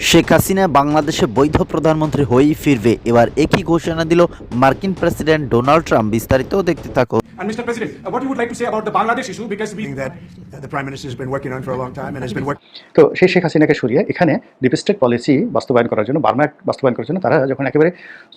শেখ হাসিনা বাংলাদেশে বৈধ প্রধানমন্ত্রী হয়েই ফিরবে এবার একই ঘোষণা দিল মার্কিন প্রেসিডেন্ট ডোনাল্ড ট্রাম্প বিস্তারিত দেখতে থাকো And Mr. President, uh, what you would like to say about the Bangladesh issue? Because we that uh, the Prime Minister has been working on for a long time and has been working. তো সেই শেখ হাসিনাকে সরিয়ে এখানে deep state policy বাস্তবায়ন করার জন্য Burma বাস্তবায়ন করার জন্য তারা যখন একেবারে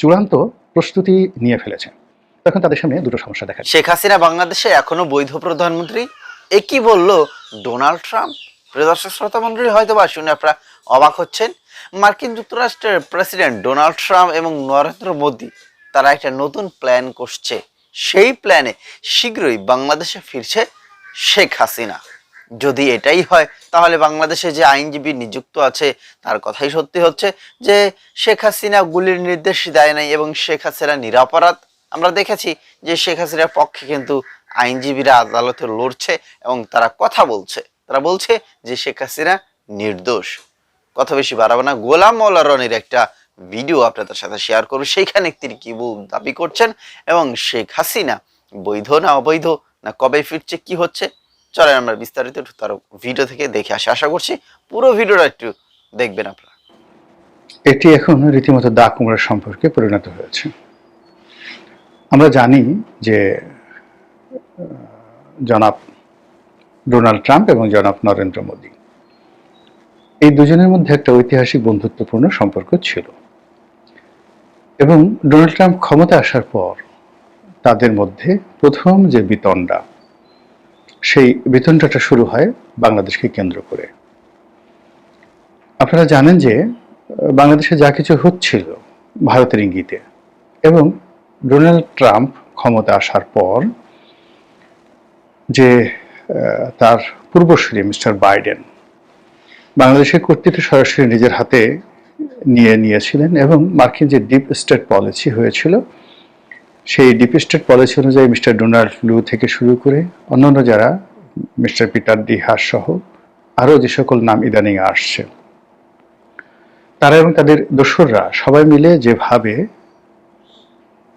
চূড়ান্ত প্রস্তুতি নিয়ে ফেলেছে তখন তাদের সামনে দুটো সমস্যা দেখা শেখ হাসিনা বাংলাদেশে এখনও বৈধ প্রধানমন্ত্রী একই বলল ডোনাল্ড ট্রাম্প প্রিয় দর্শক শ্রোতা মন্ডলী হয়তো বা শুনে আপনারা অবাক হচ্ছেন। মার্কিন যুক্তরাষ্ট্রের প্রেসিডেন্ট ডোনাল্ড ট্রাম্প এবং নরেন্দ্র মোদী, তারা একটা নতুন প্ল্যান করছে। সেই প্ল্যানে শীঘ্রই বাংলাদেশে ফিরছে শেখ হাসিনা। যদি এটাই হয়, তাহলে বাংলাদেশে যে আইনজীবী নিযুক্ত আছে, তার কথাই সত্যি হচ্ছে যে শেখ হাসিনা গুলির নির্দেশ দেয় নাই এবং শেখ হাসিনা নিরাপরাধ। আমরা দেখেছি যে শেখ হাসিনার পক্ষে কিন্তু আইনজীবীরা আদালতে লড়ছে এবং তারা কথা বলছে। তারা বলছে যে শেখ হাসিনা নির্দোষ। কথা বেশি বাড়াবো না। গোলাম মৌলা রনির একটা ভিডিও আপনাদের সাথে শেয়ার করব। সেইখানে তিনি কি দাবি করছেন এবং শেখ হাসিনা, বৈধ না অবৈধ, না কবে ফিরছে, কি হচ্ছে? চলেন আমরা বিস্তারিত তার ভিডিও থেকে দেখে আসি। আশা করছি পুরো ভিডিওটা একটু দেখবেন আপনারা। এটি এখন রীতিমতো দা কুমড়ার সম্পর্কে পরিণত হয়েছে। আমরা জানি যে জনাব ডোনাল্ড ট্রাম্প এবং জনাব নরেন্দ্র মোদী এই দুজনের মধ্যে একটা ঐতিহাসিক বন্ধুত্বপূর্ণ সম্পর্ক ছিল। এবং ডোনাল্ড ট্রাম্প ক্ষমতা আসার পর তাদের মধ্যে প্রথম যে বিতণ্ডা, সেই বিতণ্ডাটা শুরু হয় বাংলাদেশকে কেন্দ্র করে। আপনারা জানেন যে বাংলাদেশে যা কিছু হচ্ছিল ভারতের ইঙ্গিতে এবং ডোনাল্ড ট্রাম্প ক্ষমতা আসার পর যে তার পূর্বসূরি মিস্টার বাইডেন বাংলাদেশের কর্তৃত্ব সরাসরি নিজের হাতে নিয়ে নিয়েছিলেন এবং মার্কিন যে ডিপ স্টেট পলিসি হয়েছিল, সেই ডিপ স্টেট পলিসি অনুযায়ী মিস্টার ডোনাল্ড লু থেকে শুরু করে অন্যান্য যারা মিস্টার পিটার ডি হাস সহ আরও যে সকল নাম ইদানিং আসছে, তারা এবং তাদের দোসররা সবাই মিলে যেভাবে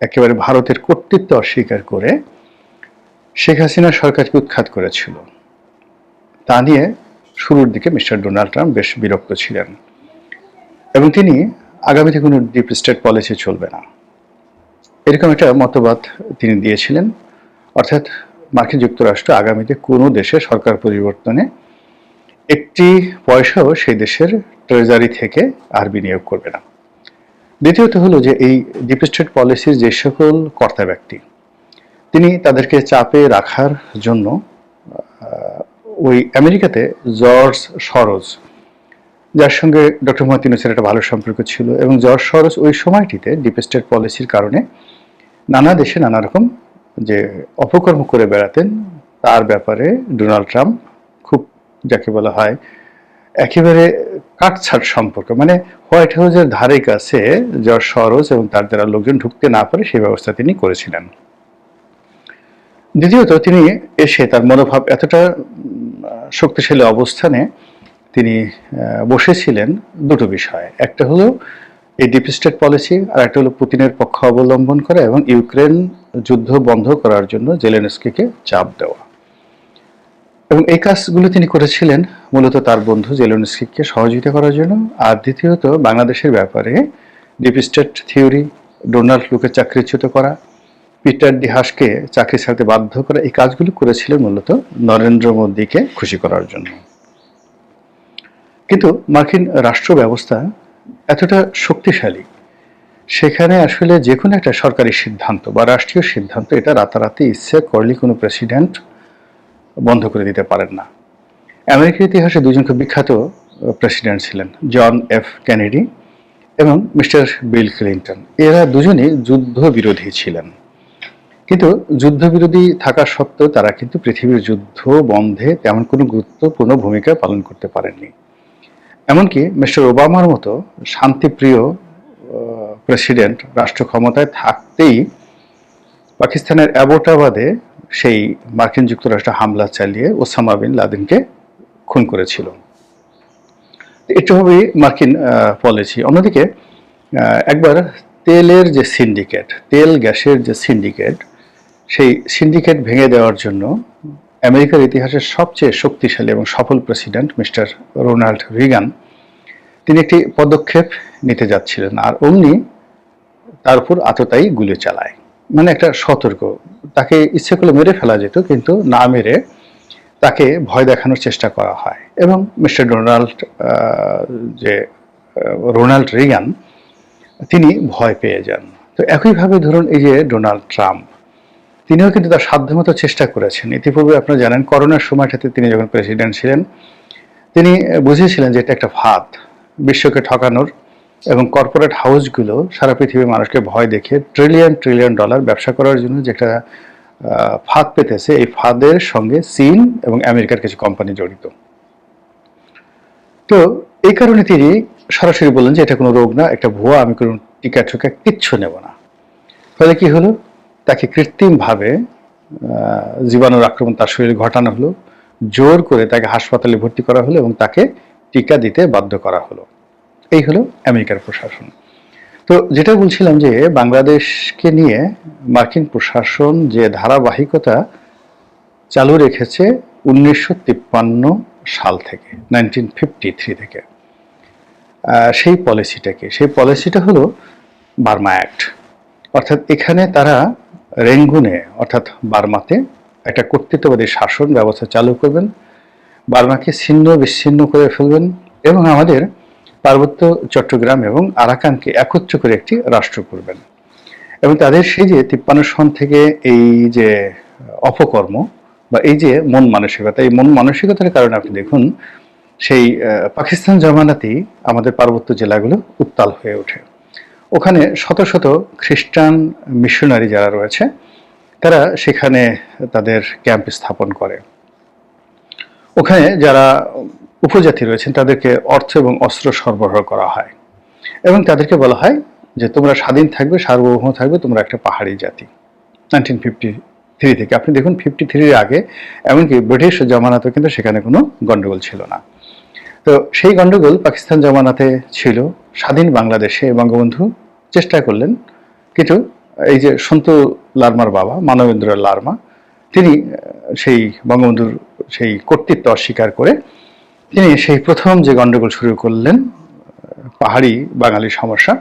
একেবারে ভারতের কর্তৃত্ব অস্বীকার করে শেখ হাসিনা সরকারকে উৎখাত করেছিল, তা নিয়ে শুরুর দিকে মিস্টার ডোনাল্ড ট্রাম্প বেশ বিরক্ত ছিলেন। এবং তিনি আগামীতে কোনো ডিপ স্টেট পলিসি চলবে না। এরকম একটা মতবাদ তিনি দিয়েছিলেন। অর্থাৎ মার্কিন যুক্তরাষ্ট্র আগামীতে কোনো দেশে সরকার পরিবর্তনে একটি পয়সাও সেই দেশের ট্রেজারি থেকে আর বিনিয়োগ করবে না। দ্বিতীয়ত হলো যে এই ডিপ স্টেট পলিসির যে সকল কর্তা ব্যক্তি, তিনি তাদেরকে চাপে রাখার জন্য ওই আমেরিকাতে জর্জ সরোজ, যার সঙ্গে ডক্টর মোহাম্মদ ইউনুসের একটা ভালো সম্পর্ক ছিল এবং জর্জ সরোজ ওই সময়টিতে ডিপ স্টেট পলিসির কারণে নানা দেশে নানা রকম যে অপকর্ম করে বেড়াতেন, তার ব্যাপারে ডোনাল্ড ট্রাম্প খুব যাকে বলা হয় একেবারে কাটছাট সম্পর্ক। মানে হোয়াইট হাউসের ধারে কাছে জর্জ সরোজ এবং তার দ্বারা লোকজন ঢুকতে না পারে সেই ব্যবস্থা তিনি করেছিলেন। দ্বিতীয়ত তিনি এসে তার মনোভাব এতটা শক্তিশালী অবস্থানে তিনি বসেছিলেন দুটো বিষয়। একটা হলো এই ডিপ স্টেট পলিসি আর একটা হলো পুতিনের পক্ষ অবলম্বন করা এবং ইউক্রেন যুদ্ধ বন্ধ করার জন্য জেলেনস্কিকে চাপ দেওয়া। এবং এই কাজগুলো তিনি করেছিলেন মূলত তার বন্ধু জেলেনস্কিকে সহযোগিতা করার জন্য। আর দ্বিতীয়ত, বাংলাদেশের ব্যাপারে ডিপ স্টেট থিওরি ডোনাল্ড লুকে চাকরিচ্যুত করা। পিটার ডিহাসকে চাকরি ছাড়তে বাধ্য করা এই কাজগুলো করেছিলেন মূলত নরেন্দ্র মোদীকে খুশি করার জন্য। কিন্তু মার্কিন রাষ্ট্র ব্যবস্থা এতটা শক্তিশালী, সেখানে আসলে যে কোনো একটা সরকারি সিদ্ধান্ত বা রাষ্ট্রীয় সিদ্ধান্ত এটা রাতারাতি ইচ্ছে করলে কোনো প্রেসিডেন্ট বন্ধ করে দিতে পারেন না। আমেরিকার ইতিহাসে দুজন খুব বিখ্যাত প্রেসিডেন্ট ছিলেন, জন এফ কেনেডি এবং মিস্টার বিল ক্লিন্টন। এরা দুজনেই যুদ্ধ বিরোধী ছিলেন। কিন্তু যুদ্ধবিরোধী থাকা সত্ত্বেও তারা কিন্তু পৃথিবীর যুদ্ধ বন্ধে তেমন কোনো গুরুত্বপূর্ণ ভূমিকা পালন করতে পারেননি। এমনকি মিস্টার ওবামার মতো শান্তিপ্রিয় প্রেসিডেন্ট রাষ্ট্র ক্ষমতায় থাকতেই পাকিস্তানের অ্যাবোটাবাদে সেই মার্কিন যুক্তরাষ্ট্র হামলা চালিয়ে ওসামা বিন লাদেনকে খুন করেছিল। এটা হবে মার্কিন পলিসি। অন্যদিকে একবার তেলের যে সিন্ডিকেট, তেল গ্যাসের যে সিন্ডিকেট সেই সিন্ডিকেট ভেঙে দেওয়ার জন্য আমেরিকার ইতিহাসের সবচেয়ে শক্তিশালী এবং সফল প্রেসিডেন্ট মিস্টার রোনাল্ড রিগান তিনি একটি পদক্ষেপ নিতে যাচ্ছিলেন। আর অমনি তার উপর আততায়ী গুলি চালায়। মানে একটা সতর্ক। তাকে ইচ্ছে করলে মেরে ফেলা যেত, কিন্তু না মেরে তাকে ভয় দেখানোর চেষ্টা করা হয়। এবং মিস্টার ডোনাল্ড যে রোনাল্ড রিগান তিনি ভয় পেয়ে যান। তো একইভাবে ধরুন এই যে ডোনাল্ড ট্রাম্প তিনিও কিন্তু তার সাধ্যমতো চেষ্টা করেছেন। ইতিপূর্বে আপনারা জানেন করোনার সময়টাতে তিনি যখন প্রেসিডেন্ট ছিলেন তিনি বুঝেছিলেন যে এটা একটা ফাঁদ। বিশ্বকে ঠকানোর এবং কর্পোরেট হাউসগুলো সারা পৃথিবীর মানুষকে ভয় দেখে ট্রিলিয়ন ট্রিলিয়ন ডলার ব্যবসা করার জন্য যে একটা আহ, ফাঁদ পেতেছে এই ফাঁদের সঙ্গে চীন এবং আমেরিকার কিছু কোম্পানি জড়িত। তো এই কারণে তিনি সরাসরি বললেন যে এটা কোনো রোগ না একটা ভুয়া আমি কোনো টিকা ঠুকা কিচ্ছু নেব না। ফলে কি হলো? তাকে কৃত্রিমভাবে জীবাণুর আক্রমণ তার শরীরে ঘটানো হলো, জোর করে তাকে হাসপাতালে ভর্তি করা হলো এবং তাকে টিকা দিতে বাধ্য করা হলো। এই হলো আমেরিকার প্রশাসন। তো যেটা বলছিলাম যে বাংলাদেশকে নিয়ে মার্কিন প্রশাসন যে ধারাবাহিকতা চালু রেখেছে উনিশশো তিপ্পান্ন সাল থেকে, নাইনটিন থেকে সেই পলিসিটাকে। সেই পলিসিটা হলো বার্মা অ্যাক্ট। অর্থাৎ এখানে তারা রেঙ্গুনে, অর্থাৎ বার্মাতে, একটা কর্তৃত্ববাদী শাসন ব্যবস্থা চালু করবেন। বার্মাকে ছিন্ন, বিচ্ছিন্ন করে ফেলবেন এবং আমাদের পার্বত্য চট্টগ্রাম এবং আরাকানকে একত্র করে একটি রাষ্ট্র করবেন। এবং তাদের সেই যে তিপ্পান্ন সন থেকে এই যে অপকর্ম বা এই যে মন মানসিকতা, এই মন মানসিকতার কারণে আপনি দেখুন, সেই পাকিস্তান জমানাতেই আমাদের পার্বত্য জেলাগুলো উত্তাল হয়ে ওঠে। ওখানে শত শত খ্রিস্টান মিশনারি যারা রয়েছে, তারা সেখানে তাদের ক্যাম্প স্থাপন করে। ওখানে যারা উপজাতি রয়েছেন, তাদেরকে অর্থ এবং অস্ত্র সরবরাহ করা হয় এবং তাদেরকে বলা হয় যে, তোমরা স্বাধীন থাকবে, সার্বভৌম থাকবে, তোমরা একটা পাহাড়ি জাতি। নাইনটিন ফিফটি থ্রি থেকে। আপনি দেখুন, ফিফটি থ্রির আগে এমনকি ব্রিটিশ জমানাতেও কিন্তু সেখানে কোনো গণ্ডগোল ছিল না। তো সেই গণ্ডগোল পাকিস্তান জমানাতে ছিল, স্বাধীন বাংলাদেশে। বঙ্গবন্ধু চেষ্টা করলেন। কিন্তু এই যে সন্তু লার্মার বাবা, মানবেন্দ্র লার্মা, তিনি সেই বঙ্গবন্ধুর সেই কর্তৃত্ব অস্বীকার করে তিনি সেই প্রথম যে গণ্ডগোল শুরু করলেন পাহাড়ি বাঙালি সমস্যা,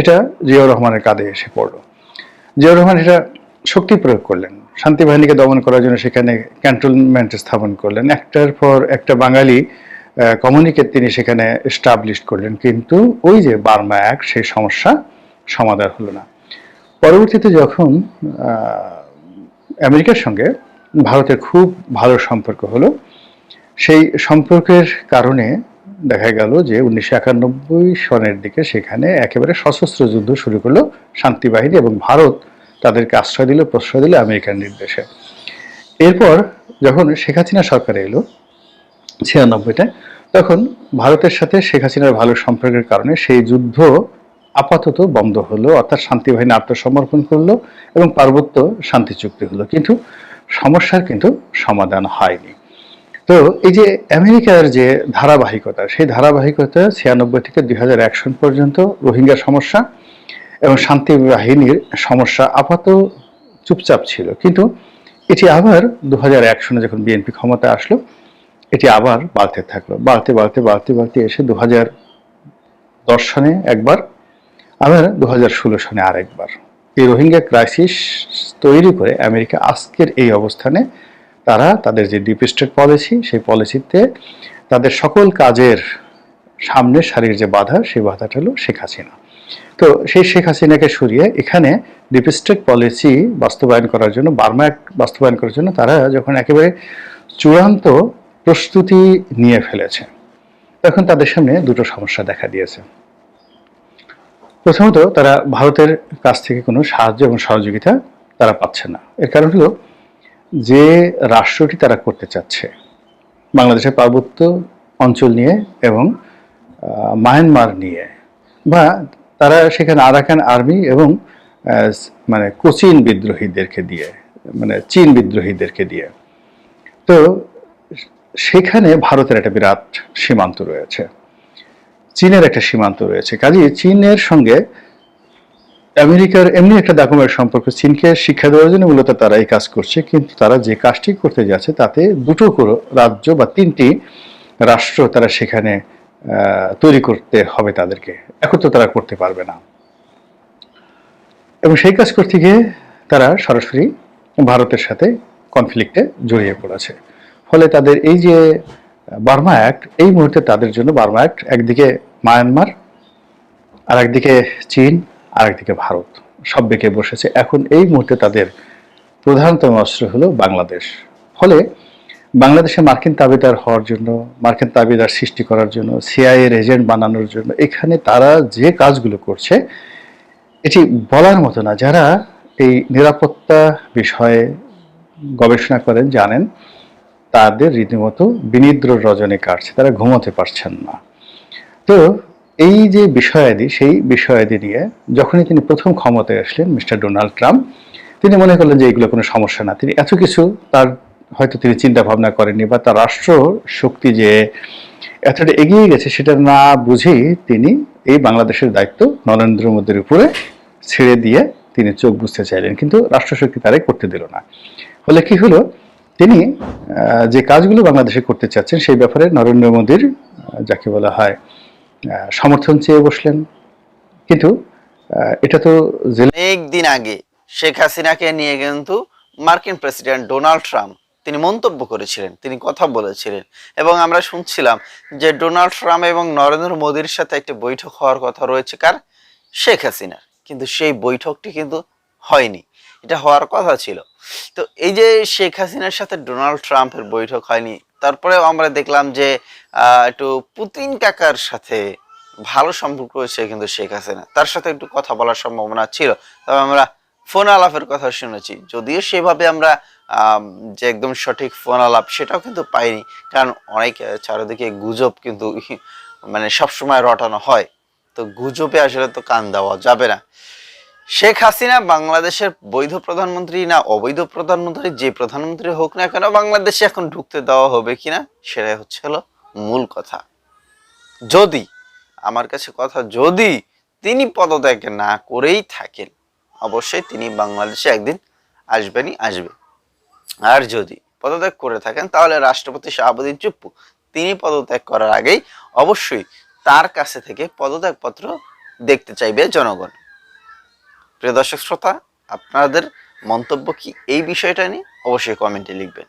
এটা জিয়াউর রহমানের কাঁধে এসে পড়ল। জিয়াউর রহমান এটা শক্তি প্রয়োগ করলেন, শান্তি বাহিনীকে দমন করার জন্য সেখানে ক্যান্টনমেন্ট স্থাপন করলেন। একটার পর একটা বাঙালি কমিউনিকেট তিনি সেখানে এস্টাবলিশ করলেন। কিন্তু ওই যে বার্মা অ্যাক্ট সেই সমস্যা সমাধান হলো না। পরবর্তীতে যখন আমেরিকার সঙ্গে ভারতের খুব ভালো সম্পর্ক হলো, সেই সম্পর্কের কারণে দেখা গেল যে উনিশশো একানব্বই সনের দিকে সেখানে একেবারে সশস্ত্র যুদ্ধ শুরু করল শান্তি বাহিনী এবং ভারত তাদেরকে আশ্রয় দিল, প্রশ্রয় দিল আমেরিকার নির্দেশে। এরপর যখন শেখ হাসিনা সরকার এলো ছিয়ানব্বইতে তখন ভারতের সাথে শেখ হাসিনার ভালো সম্পর্কের কারণে সেই যুদ্ধ আপাতত বন্ধ হলো, অর্থাৎ শান্তি বাহিনী আত্মসমর্পণ করল এবং পার্বত্য শান্তি চুক্তি হলো। কিন্তু সমস্যার কিন্তু সমাধান হয়নি। তো এই যে আমেরিকার যে ধারাবাহিকতা, সেই ধারাবাহিকতা ছিয়ানব্বই থেকে দুই হাজার এক সন পর্যন্ত রোহিঙ্গা সমস্যা এবং শান্তি বাহিনীর সমস্যা আপাতত চুপচাপ ছিল। কিন্তু এটি আবার দু হাজার এক সনে যখন বিএনপি ক্ষমতায় আসলো, এটি আবার বাড়তে থাকল। বাড়তে বাড়তে বাড়তে বাড়তে এসে দু হাজার দশ সনে একবার আবার দু হাজার ষোলো সনে আরেকবার। এই রোহিঙ্গা ক্রাইসিস তৈরি করে আমেরিকা আজকের এই অবস্থানে তারা তাদের যে ডিপ স্টেট পলিসি সেই পলিসিতে তাদের সকল কাজের সামনে সারির যে বাধা, সেই বাধাটা হলো শেখ হাসিনা। তো সেই শেখ হাসিনাকে সরিয়ে এখানে ডিপ স্টেট পলিসি বাস্তবায়ন করার জন্য, বার্মা বাস্তবায়ন করার জন্য তারা যখন একেবারে চূড়ান্ত প্রস্তুতি নিয়ে ফেলেছে, তখন তাদের সামনে দুটো সমস্যা দেখা দিয়েছে। প্রথমত তারা ভারতের কাছ থেকে কোনো সাহায্য এবং সহযোগিতা তারা পাচ্ছে না। এর কারণ হলো যে রাষ্ট্রটি তারা করতে চাচ্ছে, বাংলাদেশের পার্বত্য অঞ্চল নিয়ে এবং মায়ানমার নিয়ে বা তারা সেখানে আরাকান আর্মি এবং মানে কোচিন বিদ্রোহীদেরকে দিয়ে মানে চীন বিদ্রোহীদেরকে দিয়ে। তো সেখানে ভারতের একটা বিরাট সীমান্ত রয়েছে। চীনের একটা সীমান্ত রয়েছে। কাজে চীনের সঙ্গে আমেরিকার এমনি একটা ডাকুমেন্ট সম্পর্ক, চীনকে শিক্ষা দেওয়ার জন্য মূলত তারা এই কাজ করছে। কিন্তু তারা যে কাজটি করতে যাচ্ছে, তাতে দুটো রাজ্য বা তিনটি রাষ্ট্র তারা সেখানে তৈরি করতে হবে তাদেরকে। একত্র তারা করতে পারবে না। এবং সেই কাজ করতে গিয়ে তারা সরাসরি ভারতের সাথে কনফ্লিক্টে জড়িয়ে পড়েছে। ফলে তাদের এই যে, বার্মা অ্যাক্ট এই মুহূর্তে তাদের জন্য বার্মা অ্যাক্ট একদিকে মায়ানমার আর একদিকে চীন আর একদিকে ভারত। সব বেঁকে বসেছে। এখন এই মুহূর্তে তাদের প্রধানতম অস্ত্র হলো বাংলাদেশ। ফলে বাংলাদেশে মার্কিন তাবিদার হওয়ার জন্য, মার্কিন তাবিদার সৃষ্টি করার জন্য, সিআইএ এর এজেন্ট বানানোর জন্য, এখানে তারা যে কাজগুলো করছে, এটি বলার মতো না। যারা এই নিরাপত্তা বিষয়ে গবেষণা করেন, জানেন, তাদের রীতিমতো বিনিদ্র রজনী কাটছে। তারা ঘুমোতে পারছেন না। তো এই যে বিষয়াদি, সেই বিষয়াদি নিয়ে যখনই তিনি প্রথম ক্ষমতায় আসলেন মিস্টার ডোনাল্ড ট্রাম্প, তিনি মনে করলেন যে এগুলো কোনো সমস্যা না। তিনি এত কিছু তার হয়তো তিনি চিন্তা ভাবনা করেননি বা তার রাষ্ট্র শক্তি যে এতটা এগিয়ে গেছে সেটা না বুঝেই তিনি এই বাংলাদেশের দায়িত্ব নরেন্দ্র মোদীর উপরে ছেড়ে দিয়ে তিনি চোখ বুঝতে চাইলেন। কিন্তু রাষ্ট্রশক্তি তারাই করতে দিল না। ফলে কি হলো? তিনি যে কাজগুলো বাংলাদেশে করতে চাচ্ছেন সেই ব্যাপারে নরেন্দ্র মোদীর যাকে বলা হয় সমর্থন চেয়ে বসলেন। কিন্তু এটা তো অনেক দিন আগে শেখ হাসিনাকে নিয়ে কিন্তু মার্কিন প্রেসিডেন্ট ডোনাল্ড ট্রাম্প তিনি মন্তব্য করেছিলেন, তিনি কথা বলেছিলেন। এবং আমরা শুনছিলাম যে ডোনাল্ড ট্রাম্প এবং নরেন্দ্র মোদীর সাথে একটি বৈঠক হওয়ার কথা রয়েছে কার? শেখ হাসিনার। কিন্তু সেই বৈঠকটি কিন্তু হয়নি, এটা হওয়ার কথা ছিল। তো এই যে শেখ হাসিনার সাথে ডোনাল্ড ট্রাম্পের বৈঠক হয়নি তারপরেও আমরা দেখলাম যে একটু পুতিন কাকার সাথে ভালো সম্পর্ক রয়েছে কিন্তু শেখ হাসিনা। তার সাথে একটু কথা বলার সম্ভাবনা ছিল। তবে আমরা ফোন আলাপের কথা শুনেছি। যদিও সেভাবে আমরা যে একদম সঠিক ফোন আলাপ সেটাও কিন্তু পাইনি। কারণ অনেক চারিদিকে গুজব কিন্তু মানে সবসময় রটানো হয়। তো গুজবে আসলে তো কান দেওয়া যাবে না। শেখ হাসিনা বাংলাদেশের বৈধ প্রধানমন্ত্রী না অবৈধ প্রধানমন্ত্রী, যে প্রধানমন্ত্রী হোক না কেন বাংলাদেশে এখন ঢুকতে দেওয়া হবে কিনা সেটাই হচ্ছে হলো মূল কথা। যদি, আমার কাছে কথা, যদি তিনি পদত্যাগ না করেই থাকেন, অবশ্যই তিনি বাংলাদেশে একদিন আসবেনই আসবে। আর যদি পদত্যাগ করে থাকেন, তাহলে রাষ্ট্রপতি শাহাবুদ্দিন চুপ্পু তিনি পদত্যাগ করার আগেই অবশ্যই তার কাছে থেকে পদত্যাগপত্র দেখতে চাইবে জনগণ। প্রিয় দর্শক শ্রোতা আপনাদের মন্তব্য কি? এই বিষয়টা নিয়ে অবশ্যই কমেন্টে লিখবেন।